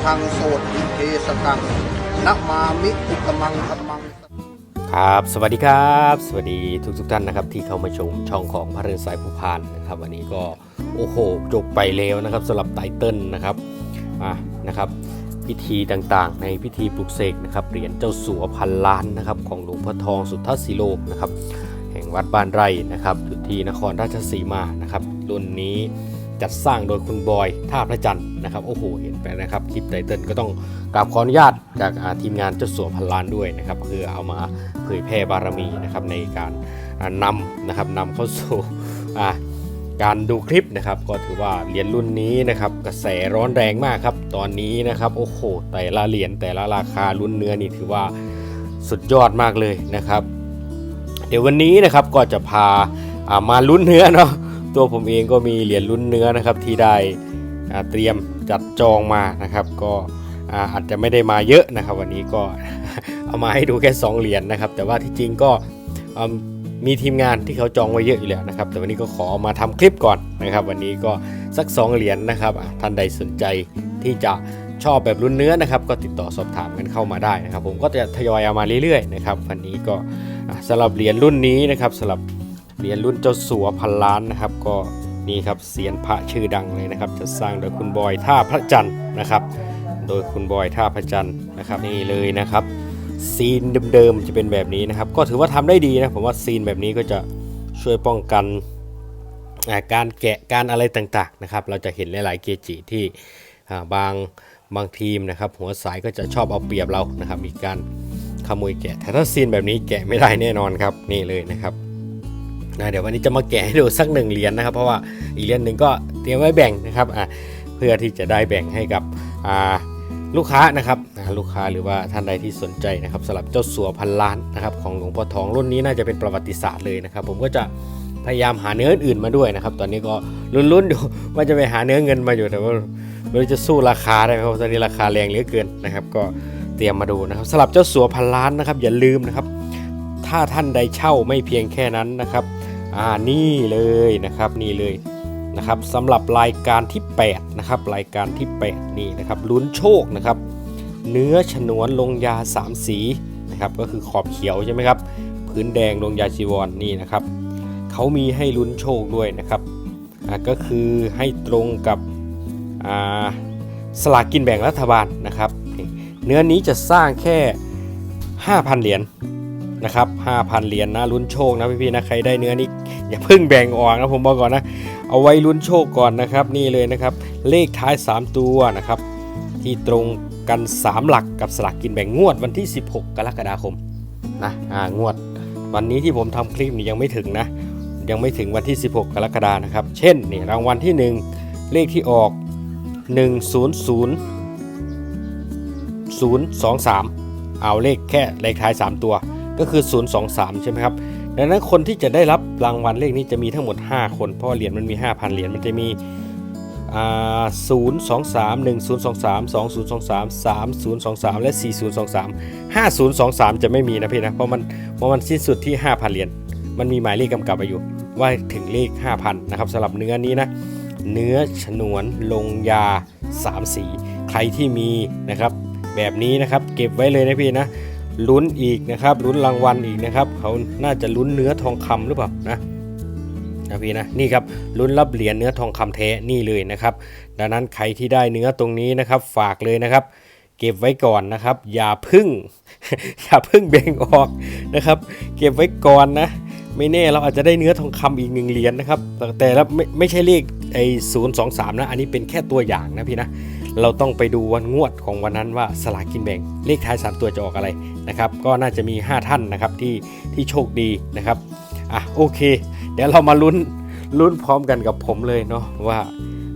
ทธังโสติเทสกังนะมามิอุกมังธรรมัง ครับ สวัสดีครับ สวัสดีทุกทุกท่านนะครับ ที่เข้ามาชมช่องของพระเรือนสายผู้พานนะครับ วันนี้ก็โอ้โหจบไปแล้วนะครับสำหรับไตเติ้ลนะครับอะนะครับ พิธีต่างๆ ในพิธีปลุกเสกนะครับเหรียญเจ้าสัวพันล้านนะครับของหลวงพ่อทองสุทธศิโลกนะครับ แห่งวัดบ้านไร่นะครับอยู่ที่นครราชสีมานะครับรุ่นนี้ จัดสร้างโดยคุณบอยท่าพระจันทร์นะครับโอ้โหเห็นไปนะครับคลิปไตเติลก็ต้องกราบขออนุญาตจากทีมงานเจ้าสัวพันล้านด้วยนะครับเพื่อเอามาเผยแพร่บารมีนะครับในการนำนะครับนำเข้าสู่การดูคลิปนะครับก็ถือว่าเหรียญรุ่นนี้นะครับกระแสร้อนแรงมากครับ ตอนนี้นะครับโอ้โหแต่ละเหรียญแต่ละราคารุ่นเนื้อนี่ถือว่าสุดยอดมากเลยนะครับ เดี๋ยววันนี้นะครับก็จะพาามาลุ้นเนื้อเนาะ ตัวผมเองก็มีเหรียญลุ้นเนื้อนะครับที่ได้เตรียมจัดจองมานะครับ ก็อาจจะไม่ได้มาเยอะนะครับ วันนี้ก็เอามาให้ดูแค่ 2 เหรียญนะครับ แต่ว่าที่จริงก็มีทีมงานที่เขาจองไว้เยอะอยู่แล้วนะครับ แต่วันนี้ก็ขอมาทำคลิปก่อนนะครับ วันนี้ก็สัก 2 เหรียญนะครับท่านใดสนใจที่จะชอบแบบลุ้นเนื้อนะครับ ก็ติดต่อสอบถามกันเข้ามาได้นะครับ ผมก็จะทยอยเอามาเรื่อยๆนะครับวันนี้ก็สำหรับเหรียญรุ่นนี้นะครับสำหรับ เหรียญรุ่นเจ้าสัวพันล้านนะครับ ก็นี่ครับเสียนพระชื่อดังเลยนะครับ จะสร้างโดยคุณบอยท่าพระจันทร์นะครับ โดยคุณบอยท่าพระจันทร์นะครับนี่เลยนะครับ ซีนเดิมๆจะเป็นแบบนี้นะครับ ก็ถือว่าทำได้ดีนะผมว่าซีนแบบนี้ก็จะช่วยป้องกันการแกะการอะไรต่างๆนะครับ เราจะเห็นหลายๆเกจิที่บางบางทีมนะครับ หัวสายก็จะชอบเอาเปรียบเรานะครับ มีการขโมยแกะแต่ถ้าซีนแบบนี้แกะไม่ได้แน่นอนครับนี่เลยนะครับ นะเดี๋ยววันนี้จะมาแกะให้ดูสักหนึ่งเหรียญนะครับ เพราะว่าอีกเหรียญหนึ่งก็เตรียมไว้แบ่งนะครับอะเพื่อที่จะได้แบ่งให้กับอ่าลูกค้านะครับลูกค้าหรือว่าท่านใดที่สนใจนะครับสำหรับเจ้าสัวพันล้านนะครับของหลวงพ่อทองรุ่นนี้น่าจะเป็นประวัติศาสตร์เลยนะครับ ผมก็จะพยายามหาเนื้ออื่นมาด้วยนะครับ ตอนนี้ก็ลุ้นๆดูว่าจะไปหาเนื้อเงินมาอยู่แต่ว่าไม่รู้จะสู้ราคาได้ไหมเพราะตอนนี้ราคาแรงเหลือเกินนะครับ ก็เตรียมมาดูนะครับสำหรับเจ้าสัวพันล้านนะครับ อย่าลืมนะครับ ถ้าท่านใดเช่าไม่เพียงแค่นั้นนะครับ อ่านี่เลยนะครับนี่เลยนะครับสำหรับรายการที่8นะครับรายการที่ 8 นี่นะครับลุ้นโชคนะครับ เนื้อฉนวนลงยา 3 สีนะครับก็คือขอบเขียวใช่ไหมครับพื้นแดงลงยาจีวรนนี่นะครับเขามีให้ลุ้นโชคด้วยนะครับก็คือให้ตรงกับสลากกินแบ่งรัฐบาลนะครับ เนื้อนี้จะสร้างแค่ 5,000 เหรียญ นะครับ5,000 เหรียญนะลุ้นโชคนะพี่ๆนะใครได้เนื้อนี้อย่าเพิ่งแบ่งออกนะผมบอกก่อนนะเอาไว้ลุ้นโชคก่อนนะครับ นี่เลยนะครับ เลขท้าย 3 ตัวนะครับ ที่ตรงกัน 3 หลักกับสลากกินแบ่งงวดวันที่ 16 กรกฎาคมนะงวด วันนี้ที่ผมทำคลิปนี่ยังไม่ถึงนะ ยังไม่ถึงวันที่ 16 กรกฎานะครับ เช่นนี่รางวัลที่ 1 เลขที่ออก 100 023 เอาเลขแค่เลขท้าย 3 ตัว ก็คือ 023 ใช่ไหมครับ ดังนั้นคนที่จะได้รับรางวัลเลขนี้จะมีทั้งหมด 5 คน เพราะเหรียญมันมี 5,000 เหรียญ มันจะมีอ่า023 1023 2023 3023และ4023 5023จะไม่มีนะพี่นะ เพราะมันเพราะมันสิ้นสุดที่5,000เหรียญ มันมีหมายเลขกำกับไว้อยู่ ว่าถึงเลข5,000นะครับสำหรับเนื้อนี้นะ เนื้อฉนวนลงยา3สี ใครที่มีนะครับแบบนี้นะครับเก็บไว้เลยนะพี่นะ ลุ้นอีกนะครับลุ้นรางวัลอีกนะครับเขาน่าจะลุ้นเนื้อทองคำหรือเปล่านะนะพี่นะนี่ครับลุ้นรับเหรียญเนื้อทองคำแท้นี่เลยนะครับ ดังนั้นใครที่ได้เนื้อตรงนี้นะครับ ฝากเลยนะครับ เก็บไว้ก่อนนะครับ อย่าพึ่ง อย่าพึ่งเบ่งออกนะครับ เก็บไว้ก่อนนะ ไม่แน่เราอาจจะได้เนื้อทองคำอีกหนึ่งเหรียญนะครับ แต่แต่ละไม่ไม่ใช่เลขไอ้ศูนย์สองสามนะ อันนี้เป็นแค่ตัวอย่างนะพี่นะ เราต้องไปดูวันงวดของวันนั้นว่าสลากกินแบ่งเลขท้าย 3 ตัวจะออกอะไรนะครับก็น่าจะมี 5 ท่านนะครับที่ที่โชคดีนะครับอะโอเค เดี๋ยวเรามาลุ้นลุ้นพร้อมกันกับผมเลยเนาะว่า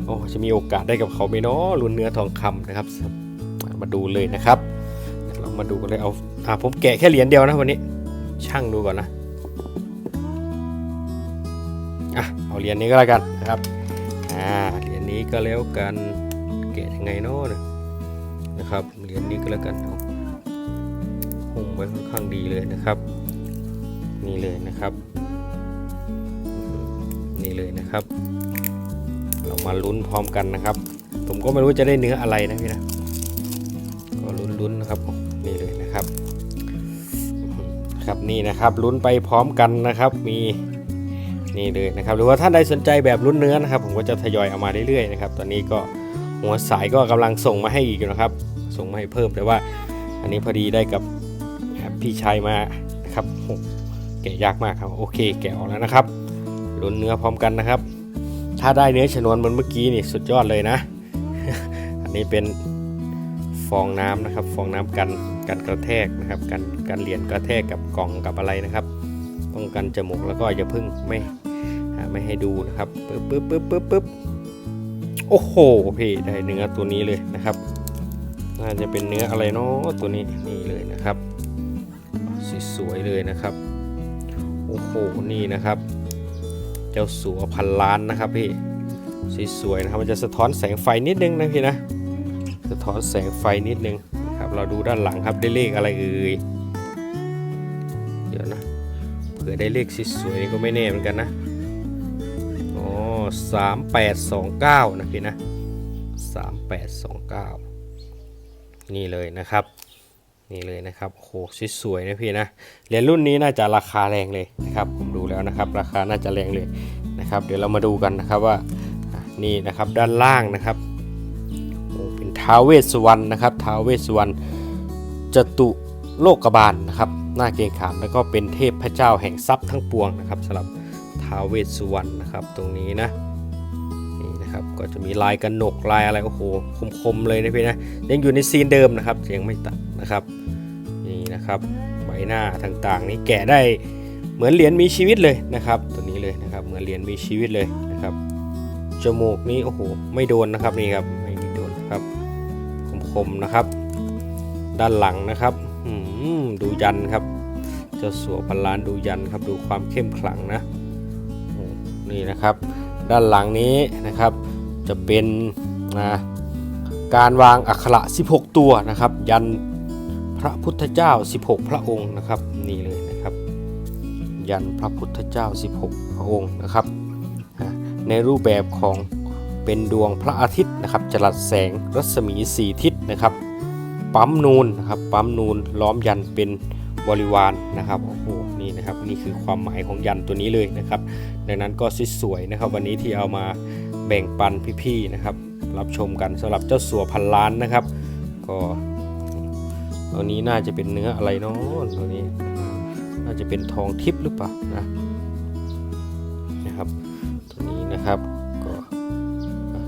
โอ้จะมีโอกาสได้กับเขาไหมเนาะลุ้นเนื้อทองคำนะครับ มาดูเลยนะครับเรามาดูกันเลยเอาอะผมแกะแค่เหรียญเดียวนะวันนี้ช่างดูก่อนนะอะเอาเหรียญนี้ก็แล้วกันนะครับอ่าเหรียญนี้ก็แล้วกัน ไงเนาะเนี่ยนะครับเหรียญนี้ก็แล้วกันเอาหุ้มไว้ค่อนข้างดีเลยนะครับ นี่เลยนะครับ นี่เลยนะครับ เรามาลุ้นพร้อมกันนะครับ ผมก็ไม่รู้จะได้เนื้ออะไรนะพี่นะก็ลุ้นๆนะครับนี่เลยนะครับครับนี่นะครับลุ้นไปพร้อมกันนะครับ มีนี่เลยนะครับ หรือว่าท่านใดสนใจแบบลุ้นเนื้อนะครับ ผมก็จะทยอยเอามาเรื่อยๆนะครับ ตอนนี้ก็ หัวสายก็กำลังส่งมาให้อีกนะครับ ส่งมาให้เพิ่มแต่ว่า อันนี้พอดีได้กับพี่ชายมานะครับโอ้แกะยากมากครับโอเค แกะออกแล้วนะครับลุ้นเนื้อพร้อมกันนะครับ ถ้าได้เนื้อชนวนเหมือนเมื่อกี้นี่สุดยอดเลยนะ อันนี้เป็นฟองน้ำนะครับ ฟองน้ำกันกันกระแทกนะครับกันกันเหรียญกระแทกกับกล่องกับอะไรนะครับป้องกันจมูกแล้วก็อย่าพึ่งไม่ไม่ให้ดูนะครับปึ๊บปึ๊บปึ๊บปึ๊บปึ๊บ โอ้โหพี่ได้เนื้อตัวนี้เลยนะครับ น่าจะเป็นเนื้ออะไรเนาะตัวนี้นี่เลยนะครับสวยๆเลยนะครับ โอ้โหนี่นะครับ เจ้าสัวพันล้านนะครับพี่สวยๆนะครับมันจะสะท้อนแสงไฟนิดนึงนะพี่นะสะท้อนแสงไฟนิดนึงนะครับเราดูด้านหลังครับได้เลขอะไรเอ่ยเดี๋ยวนะเผื่อได้เลขสวยๆนี่ก็ไม่แน่เหมือนกันนะ อ๋อสามแปดสองเก้านะพี่นะสามแปดสองเก้านี่เลยนะครับ นี่เลยนะครับโอ้โหสวยๆนะพี่นะเหรียญรุ่นนี้น่าจะราคาแรงเลยนะครับ ผมดูแล้วนะครับ ราคาน่าจะแรงเลยนะครับ เดี๋ยวเรามาดูกันนะครับว่านี่นะครับด้านล่างนะครับโอ้เป็นท้าวเวสสุวรรณนะครับท้าวเวสสุวรรณจตุโลกบาลนะครับหน้าเกงขามแล้วก็เป็นเทพพระเจ้าแห่งทรัพย์ทั้งปวงนะครับสำหรับท้าวเวสสุวรรณนะครับตรงนี้นะ นะครับ ก็จะมีลายกระหนกลายอะไรโอ้โหคมๆเลยนะพี่นะยังอยู่ในซีนเดิมนะครับยังไม่ตัดนะครับนี่นะครับใบหน้าต่างๆ นี้แกะได้เหมือนเหรียญมีชีวิตเลยนะครับ ตัวนี้เลยนะครับเหมือนเหรียญมีชีวิตเลยนะครับจมูกนี้โอ้โหไม่โดนนะครับนี่ครับไม่โดนครับคมๆนะครับ ด้านหลังนะครับดูยันครับเจ้าสัวพันล้านดูยันครับดูความเข้มขลังนะนี่นะครับ ด้านหลังนี้นะครับ จะเป็นนะการวางอักขระ 16 ตัวนะครับ ยันพระพุทธเจ้า 16 พระองค์นะครับนี่เลยนะครับ ยันพระพุทธเจ้า 16 พระองค์นะครับ ในรูปแบบของเป็นดวงพระอาทิตย์นะครับจรัสแสงรัศมีสีทิศนะครับ ปั๊มนูนนะครับปั๊มนูนล้อมยันเป็น บริวารนะครับโอ้โหนี่นะครับนี่คือความหมายของยันตัวนี้เลยนะครับ ดังนั้นก็สวยๆนะครับ วันนี้ที่เอามาแบ่งปันพี่ๆนะครับ รับชมกันสำหรับเจ้าสัวพันล้านนะครับ ก็ตัวนี้น่าจะเป็นเนื้ออะไรเนาะตัวนี้ น่าจะเป็นทองทิพย์หรือเปล่านะนะครับ ตัวนี้นะครับก็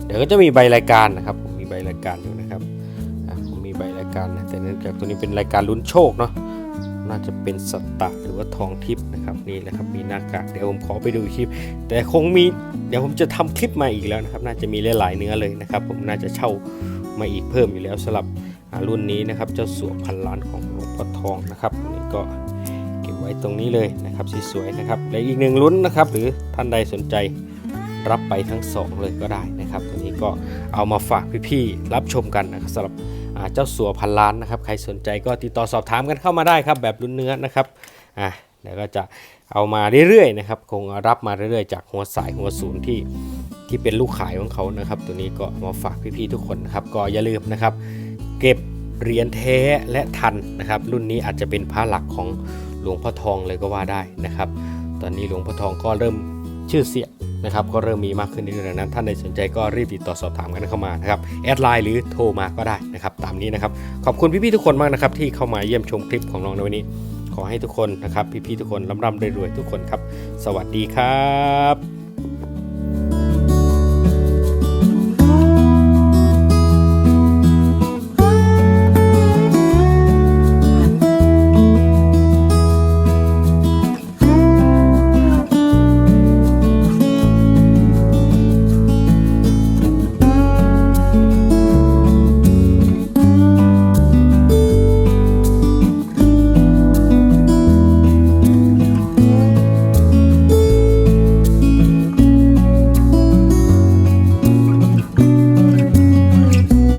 เดี๋ยวก็จะมีใบรายการนะครับผมมีใบรายการอยู่นะครับผมมีใบรายการนะแต่เนื่องจากตัวนี้เป็นรายการลุ้นโชคเนาะ น่าจะเป็นสตตะหรือว่าทองทิพย์นะครับนี่แหละครับมีหน้ากากเดี๋ยวผมขอไปดูคลิป แต่คงมีเดี๋ยวผมจะทำคลิปมาอีกแล้วนะครับ น่าจะมีหลายๆเนื้อเลยนะครับ ผมน่าจะเช่ามาอีกเพิ่มอยู่แล้วสำหรับรุ่นนี้นะครับเจ้าสัวพันล้านของหลวงพ่อทองนะครับนี่ก็เก็บไว้ตรงนี้เลยนะครับสวยๆนะครับและอีกหนึ่งลุ้นนะครับ หรือท่านใดสนใจรับไปทั้งสองเลยก็ได้นะครับตัวนี้ก็เอามาฝากพี่ๆรับชมกันนะครับสำหรับ เจ้าสัวพันล้านนะครับ ใครสนใจก็ติดต่อสอบถามกันเข้ามาได้ครับ แบบรุ่นเนื้อนะครับอ่าเดี๋ยวก็จะเอามาเรื่อยๆนะครับ คงรับมาเรื่อยๆ จากหัวสายหัวศูนย์ที่ที่เป็นลูกขายของเขานะครับ ตัวนี้ก็มาฝากพี่ๆทุกคนนะครับ ก็อย่าลืมนะครับ เก็บเหรียญแท้และทันนะครับ รุ่นนี้อาจจะเป็นพระหลักของหลวงพ่อทองเลยก็ว่าได้นะครับ ตอนนี้หลวงพ่อทองก็เริ่ม ชื่อเสียงนะครับก็เริ่มมีมากขึ้นเรื่อยๆดังนั้นท่านใดสนใจก็รีบติดต่อสอบถามกันเข้ามานะครับแอดไลน์หรือโทรมาก็ได้นะครับตามนี้นะครับขอบคุณพี่ๆทุกคนมากนะครับที่เข้ามาเยี่ยมชมคลิปของน้องในวันนี้ ขอให้ทุกคนนะครับพี่ๆทุกคนร่ำๆรวยๆทุกคนครับ สวัสดีครับ